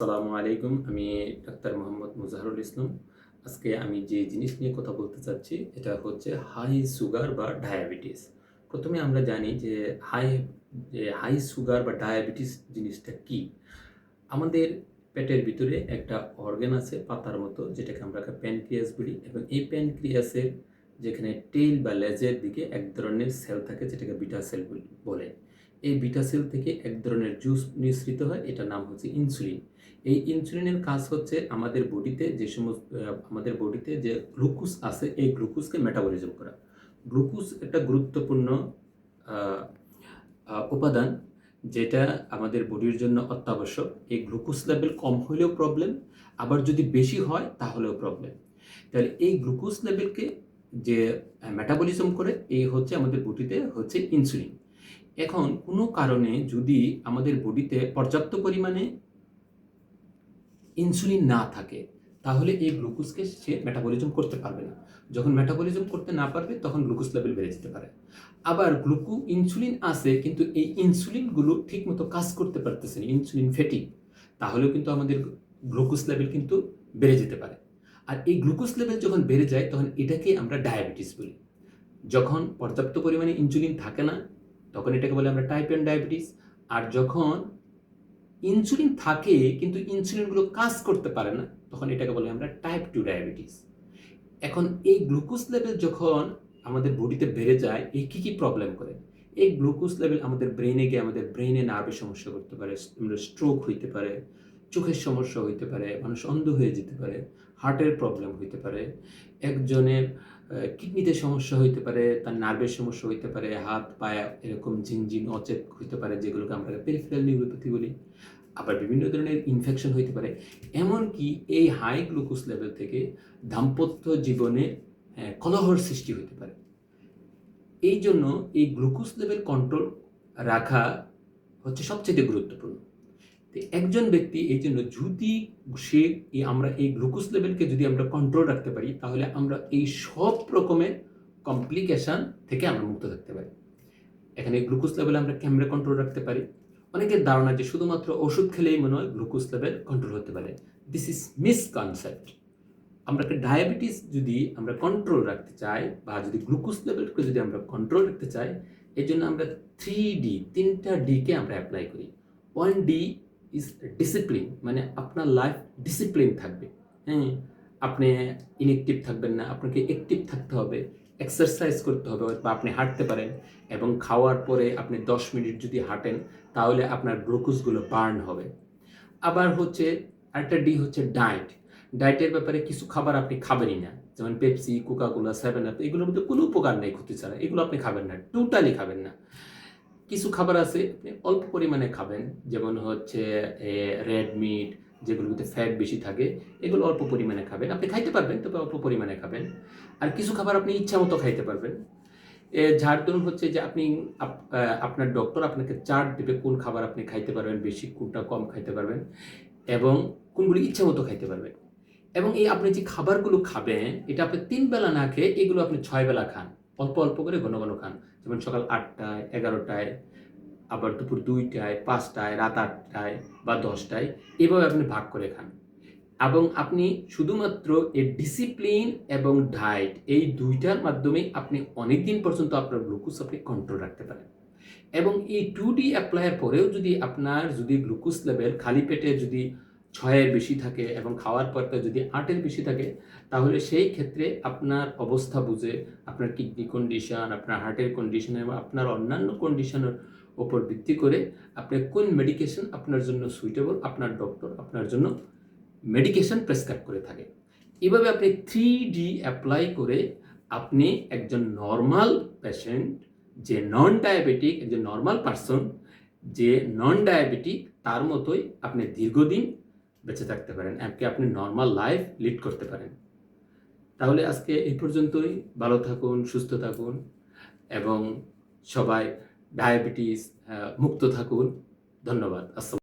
আসসালামু আলাইকুম, আমি ডাক্তার মোহাম্মদ মুজাহরুল ইসলাম। আজকে আমি যে জিনিস নিয়ে কথা বলতে চাচ্ছি, এটা হচ্ছে হাই সুগার বা ডায়াবেটিস প্রথমে আমরা জানি যে হাই যে হাই সুগার বা ডায়াবেটিস জিনিসটা কি। আমাদের পেটের ভিতরে একটা অর্গান আছে, পাতার মতো, যেটাকে আমরা প্যানক্রিয়াস বলি। এবং এই প্যানক্রিয়াসের যেখানে টেইল বা লেজের দিকে এক ধরনের সেল থাকে, যেটাকে বিটা সেল বলে। এই বিটা সেল থেকে এক ধরনের জুস নিঃসৃত হয়, এটার নাম হচ্ছে ইনসুলিন এই ইনসুলিনের কাজ হচ্ছে আমাদের বডিতে যে সমস্ত আমাদের বডিতে যে গ্লুকোজ আছে, এই গ্লুকোজকে মেটাবলিজম করা। গ্লুকোজ একটা গুরুত্বপূর্ণ উপাদান যেটা আমাদের বডির জন্য অত্যাবশ্যক। এই গ্লুকোজ লেভেল কম হলেও প্রবলেম আবার যদি বেশি হয় তাহলেও প্রবলেম তাহলে এই গ্লুকোজ লেভেলকে যে মেটাবলিজম করে, এই হচ্ছে আমাদের বডিতে হচ্ছে ইনসুলিন এখন কোনো কারণে যদি আমাদের বডিতে পর্যাপ্ত পরিমাণে ইনসুলিন না থাকে, তাহলে এই গ্লুকোজকে সে মেটাবলিজম করতে পারবে না। যখন মেটাবলিজম করতে না পারবে, তখন গ্লুকোজ লেভেল বেড়ে যেতে পারে। আবার গ্লুকো ইনসুলিন আছে, কিন্তু এই ইনসুলিনগুলো ঠিকমতো কাজ করতে পারতেছে না ইনসুলিন ফেটি তাহলেও কিন্তু আমাদের গ্লুকোজ লেভেল কিন্তু বেড়ে যেতে পারে। আর এই গ্লুকোজ লেভেল যখন বেড়ে যায়, তখন এটাকে আমরা ডায়াবেটিস বলি। যখন পর্যাপ্ত পরিমাণে ইনসুলিন থাকে না তখন এটাকে বলে আমরা টাইপ অ্যান্ড ডায়াবেটিস আর যখন ইনসুলিন থাকে, কিন্তু ইনসুলিনগুলো কাজ করতে পারে না, তখন এটাকে বলে আমরা টাইপ টু ডায়াবেটিস এখন এই গ্লুকোজ লেভেল যখন আমাদের বডিতে বেড়ে যায় এই কী কী প্রবলেম করে? এই গ্লুকোজ লেভেল আমাদের ব্রেনে গিয়ে আমাদের ব্রেনে নার্ভের সমস্যা করতে পারে স্ট্রোক হইতে পারে চোখের সমস্যা হইতে পারে মানুষ অন্ধ হয়ে যেতে পারে হার্টের প্রবলেম হইতে পারে একজনের কিডনিতে সমস্যা হইতে পারে তার নার্ভের সমস্যা হইতে পারে হাত পায়ে এরকম ঝিনঝিন অচেত হইতে পারে যেগুলোকে আমরা পেরিফেরাল নিউরোপ্যাথি বলি। আবার বিভিন্ন ধরনের ইনফেকশন হইতে পারে। এমনকি এই হাই গ্লুকোজ লেভেল থেকে দাম্পত্য জীবনে আহ, কলহর সৃষ্টি হতে পারে। এই জন্য এই গ্লুকোজ লেভেল কন্ট্রোল রাখা হচ্ছে সবচেয়ে গুরুত্বপূর্ণ। একজন ব্যক্তি এই জন্য যদি সে আমরা এই গ্লুকোজ লেভেলকে যদি আমরা কন্ট্রোল রাখতে পারি, তাহলে আমরা এই সব রকমের কমপ্লিকেশান থেকে আমরা মুক্ত থাকতে পারি। এখানে গ্লুকোজ লেভেল আমরা ক্যামেরা কন্ট্রোল রাখতে পারি। অনেকের ধারণা যে শুধুমাত্র ওষুধ খেলেই মনে হয় গ্লুকোজ লেভেল কন্ট্রোল হতে পারে। দিস ইজ মিসকনসেপ্ট আমরা ডায়াবেটিস যদি আমরা কন্ট্রোল রাখতে চাই বা যদি গ্লুকোজ লেভেলকে যদি আমরা কন্ট্রোল রাখতে চাই, এর জন্য আমরা থ্রি ডি তিনটা ডিকে আমরা অ্যাপ্লাই করি। ওয়ান ডি ডিসিপ্লিন মানে আপনার লাইফ ডিসিপ্লিন থাকবে। হ্যাঁ? আপনি ইনএক্টিভ থাকবেন না, আপনাকে অ্যাক্টিভ থাকতে হবে এক্সারসাইজ করতে হবে বা আপনি হাঁটতে পারেন এবং খাওয়ার পরে আপনি দশ মিনিট যদি হাঁটেন, তাহলে আপনার গ্লুকোজগুলো বার্ন হবে। আবার হচ্ছে আরেকটা ডি হচ্ছে ডায়েট ডায়েটের ব্যাপারে কিছু খাবার আপনি খাবেনই না, যেমন পেপসি কোকাকোলা সেভেন আপ এগুলোর মধ্যে কোনো উপকার নেই ক্ষতি ছাড়া এগুলো আপনি খাবেন না টোটালি খাবেন না। কিছু খাবার আছে আপনি অল্প পরিমাণে খাবেন। যেমন হচ্ছে রেড মিট যেগুলোতে ফ্যাট বেশি থাকে এগুলো অল্প পরিমাণে খাবেন। আপনি খাইতে পারবেন তবে অল্প পরিমাণে খাবেন। আর কিছু খাবার আপনি ইচ্ছা মতো খাইতে পারবেন। এ, যার দরুন হচ্ছে যে আপনি আপনার ডক্টর আপনাকে চার্ট দেবে কোন খাবার আপনি খাইতে পারবেন বেশি কোনটা কম খাইতে পারবেন এবং কোনগুলি ইচ্ছা মতো খাইতে পারবেন। এবং এই আপনি যে খাবারগুলো খাবেন এটা আপনি তিন বেলা না খেয়ে এগুলো আপনি ছয় বেলা খান। অল্প অল্প করে ঘন ঘন খান। যেমন সকাল আটটায়, এগারোটায়, আবার দুপুর দুইটায়, পাঁচটায়, রাত আটটায় বা দশটায় এভাবে আপনি ভাগ করে খান। এবং আপনি শুধুমাত্র এই ডিসিপ্লিন এবং ডায়েট এই দুইটার মাধ্যমে আপনি অনেক দিন পর্যন্ত আপনার গ্লুকোজ আপনি কন্ট্রোল রাখতে পারেন। এবং এই টু ডি অ্যাপ্লাইয়ের পরেও যদি আপনার যদি গ্লুকোজ লেভেল খালি পেটে যদি ছয়ের বেশি থাকে এবং খাওয়ার পরটা যদি আটের বেশি থাকে, তাহলে সেই ক্ষেত্রে আপনার অবস্থা বুঝে আপনার কিডনি কন্ডিশন আপনার হার্টের কন্ডিশন এবং আপনার অন্যান্য কন্ডিশনের ওপর ভিত্তি করে আপনি কোন মেডিকেশন আপনার জন্য সুইটেবল আপনার ডক্টর আপনার জন্য মেডিকেশন প্রেসক্রাইব করে থাকে। এভাবে আপনি থ্রি ডি অ্যাপ্লাই করে আপনি একজন নর্মাল পেশেন্ট যে নন ডায়াবেটিক একজন নর্মাল পার্সন যে নন ডায়াবেটিক তার মতোই আপনি দীর্ঘদিন বেঁচে থাকতে পারেন, এমনকি আপনি নর্মাল লাইফ লিড করতে পারেন। তাহলে আজকে এই পর্যন্তই। ভালো থাকুন, সুস্থ থাকুন এবং সবাই ডায়াবেটিস মুক্ত থাকুন। ধন্যবাদ। আসসালাম